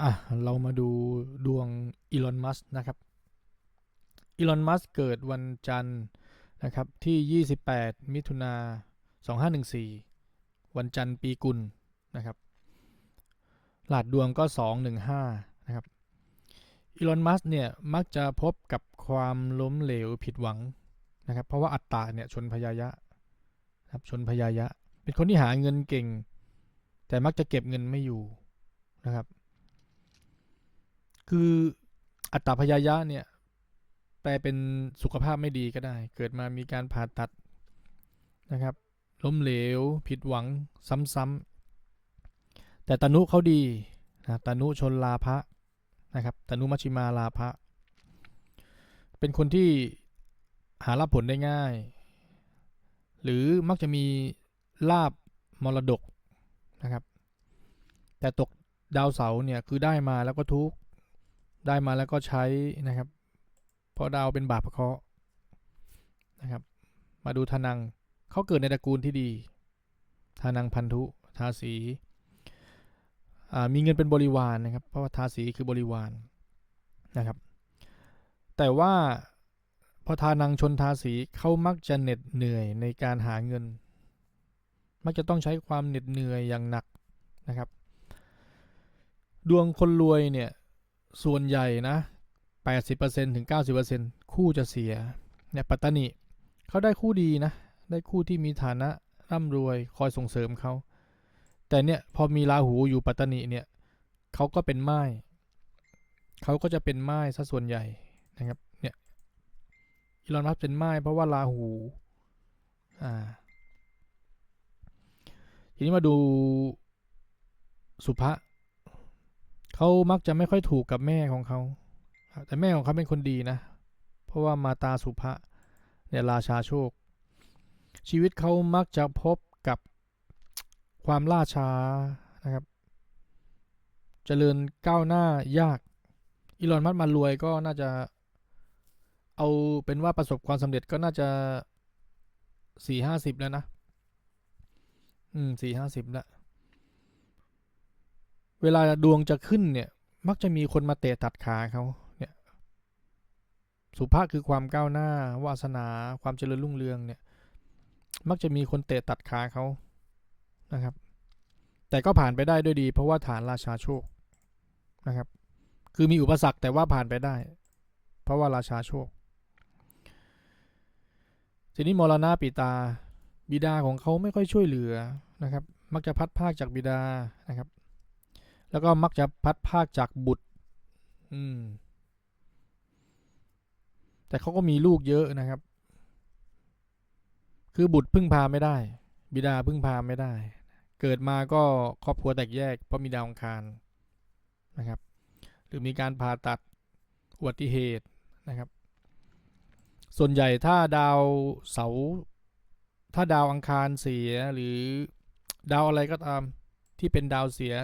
อะเรามาดูดวงอีลอน มัสนะครับ อีลอน มัสเกิดวันจันทร์นะครับที่ 28 มิถุนา2514 วันจันทร์ปีกุลนะครับหลาดดวงก็ 215 นะครับ อีลอน มัสเนี่ยมักจะพบกับความล้มเหลวผิดหวังนะครับ เพราะว่าอัตตาเนี่ยชนพยายะนะครับชนพยายะ เป็นคนที่หาเงินเก่ง แต่มักจะเก็บเงินไม่อยู่นะครับ คืออัตตาพยายะเนี่ยแปลเป็นสุขภาพไม่ดีก็ได้ เกิดมามีการผ่าตัดนะครับ ล้มเหลว ผิดหวังซ้ำๆแต่ตนุเขาดีนะตนุชนลาภะนะครับตนุมัชิมาลาภะเป็นคนที่หาลาภผลได้ง่าย หรือมักจะมีลาบมรดกนะครับ แต่ตกดาวเสาเนี่ยคือได้มาแล้วก็ทุกข์ ได้มาแล้วก็ใช้นะครับ เพราะดาวเป็นบาปเคราะห์นะครับ มาดูทานังเขาเกิดในตระกูลที่ดีทานังพันธุทาสีอ่ามีเงินเป็นบริวารนะครับ เพราะว่าทาสีคือบริวารนะครับ แต่ว่าพอทานังชนทาสีเขามักจะเหน็ดเหนื่อยในการหาเงิน มักจะต้องใช้ความเหน็ดเหนื่อยอย่างหนักนะครับ ดวงคนรวยเนี่ย ส่วนใหญ่นะ80%ถึง 90%คู่จะเสียเนี่ยปัตตานีเขาได้คู่ดีนะ ได้คู่ที่มีฐานะร่ำรวยคอยส่งเสริมเขา แต่เนี่ยพอมีราหูอยู่ปัตตานีเนี่ยเขาก็เป็นไม้เขาก็จะเป็นไม้ซะส่วนใหญ่นะครับเนี่ยอีลอนมัสเป็นไม้เพราะว่าราหูอ่าทีนี้มาดูสุภะ เขามักจะไม่ค่อยถูกกับแม่ของเขา แต่แม่ของเขาเป็นคนดีนะ เพราะว่ามาตาสุภะเนี่ยราชาโชค ชีวิตเขามักจะพบกับความล่าช้านะครับเจริญก้าวหน้ายาก อีลอนมัสก์มารวยก็น่าจะเอาเป็นว่าประสบความสำเร็จก็น่าจะสี่ห้าสิบแล้วนะ อืมสี่ห้าสิบแล้ว เวลาดวงจะขึ้นเนี่ย มักจะมีคนมาเตะตัดขาเขาเนี่ย สุภาพคือความก้าวหน้า วาสนา ความเจริญรุ่งเรืองเนี่ย มักจะมีคนเตะตัดขาเขานะครับ แต่ก็ผ่านไปได้ด้วยดี เพราะว่าฐานราชาโชคนะครับ คือมีอุปสรรคแต่ว่าผ่านไปได้ เพราะว่าราชาโชค ทีนี้มรณะปิตาบิดาของเขาไม่ค่อยช่วยเหลือนะครับ มักจะพัดภาคจากบิดานะครับ แล้วก็มักจะพัดภาคจากบุตร อืม แต่เขาก็มีลูกเยอะนะครับ คือบุตรพึ่งพาไม่ได้ บิดาพึ่งพาไม่ได้ เกิดมาก็ครอบครัวแตกแยกเพราะมีดาวอังคารนะครับ หรือมีการผ่าตัดอุบัติเหตุนะครับ ส่วนใหญ่ถ้าดาวเสา ถ้าดาวอังคารเสียหรือดาวอะไรก็ตามที่เป็นดาวเสีย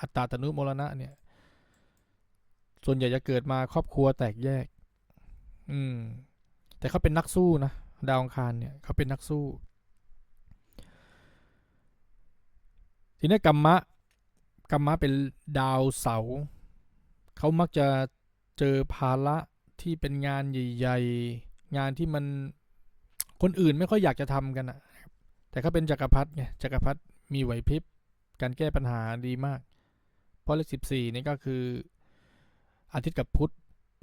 อัตตาตนุมรณะเนี่ย ส่วนใหญ่จะเกิดมาครอบครัวแตกแยก อืม แต่เขาเป็นนักสู้นะดาวองคารเนี่ยเขาเป็นนักสู้ ทีนี้กัมมะกัมมะเป็นดาวเสาเขามักจะเจอภาระที่เป็นงานใหญ่ ๆ งานที่มันคนอื่นไม่ค่อยอยากจะทำกันอะแต่เขาเป็นจักรพรรดิไงจักรพรรดิมีไหวพริบการแก้ปัญหาดีมาก ราะเลขสิบสี่นี่ก็คือ อาทิตย์กับพุธ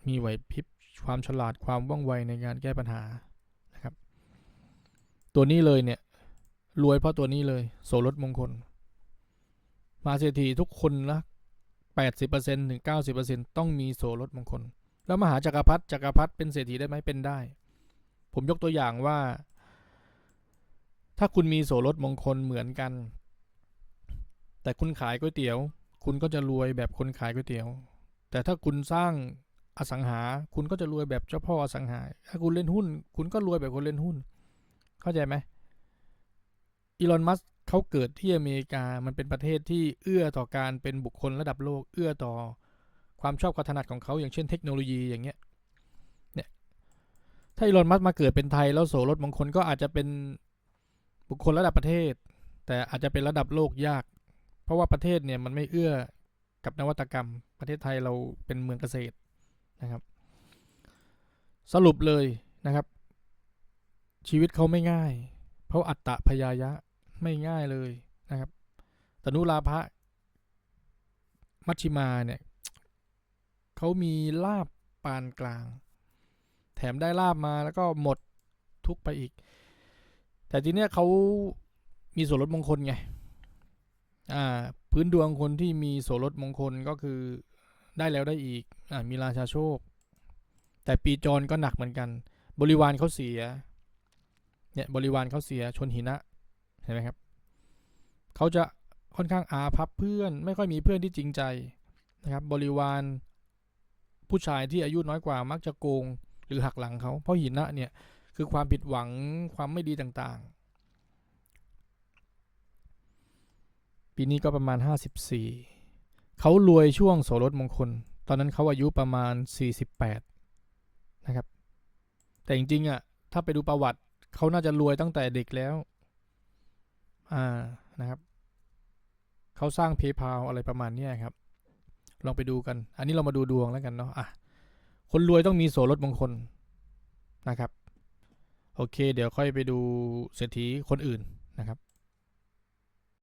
มีไหวพริบความฉลาดความว่องไวในการแก้ปัญหานะครับ ตัวนี้เลยเนี่ยรวยเพราะตัวนี้เลยโสรถมงคล มาเศรษฐีทุกคนละแปดสิบเปอร์เซ็นถึงเก้าสิบเปอร์เซ็นต้องมีโสรถมงคล แล้วมหาจักรพรรดิจักรพรรดิเป็นเศรษฐีได้ไหมเป็นได้ ผมยกตัวอย่างว่า ถ้าคุณมีโสรถมงคลเหมือนกัน แต่คุณขายก๋วยเตี๋ยว คุณก็จะรวยแบบคนขายก๋วยเตี๋ยว แต่ถ้าคุณสร้างอสังหา คุณก็จะรวยแบบเจ้าพ่ออสังหา ถ้าคุณเล่นหุ้น คุณก็รวยแบบคนเล่นหุ้น เข้าใจไหมอีลอน มัสเขาเกิดที่อเมริกา มันเป็นประเทศที่เอื้อต่อการเป็นบุคคลระดับโลก เอื้อต่อความชอบความถนัดของเขาอย่างเช่นเทคโนโลยีอย่างเงี้ย เนี่ย ถ้าอีลอน มัสมาเกิดเป็นไทยแล้วโสรถมงคลก็อาจจะเป็นบุคคลระดับประเทศ แต่อาจจะเป็นระดับโลกยาก เพราะว่าประเทศเนี่ยมันไม่เอื้อกับนวัตกรรม ประเทศไทยเราเป็นเมืองเกษตรนะครับ สรุปเลยนะครับ ชีวิตเขาไม่ง่ายเพราะอัตตะพยายะไม่ง่ายเลยนะครับตนุลาภะมัชชิมาเนี่ยเขามีลาบปานกลาง แถมได้ลาบมาแล้วก็หมดทุกไปอีก แต่ทีเนี้ยเขามีส่วนลดมงคลไง พื้นดวงคนที่มีโสรถมงคลก็คือได้แล้วได้อีกอมีราชาโชค แต่ปีจรก็หนักเหมือนกัน บริวารเขาเสีย เนี่ยบริวารเขาเสียชนหินะเห็นไหมครับเขาจะค่อนข้างอาภัพเพื่อน ไม่ค่อยมีเพื่อนที่จริงใจนะครับ บริวารผู้ชายที่อายุน้อยกว่ามักจะโกงหรือหักหลังเขาเพราะหินะเนี่ยคือความผิดหวังความไม่ดีต่าง ปีนี้ก็ประมาณ 54 เขารวยช่วงโสรถมงคล ตอนนั้นเขาอายุประมาณ 48 นะครับ แต่จริงๆอะถ้าไปดูประวัติเขาน่าจะรวยตั้งแต่เด็กแล้ว อ่านะครับ เขาสร้างเพย์พาอะไรประมาณนี้ครับ ลองไปดูกัน อันนี้เรามาดูดวงแล้วกันเนาะอะคนรวยต้องมีโสรถมงคลนะครับ โอเค เดี๋ยวค่อยไปดูเศรษฐีคนอื่นนะครับ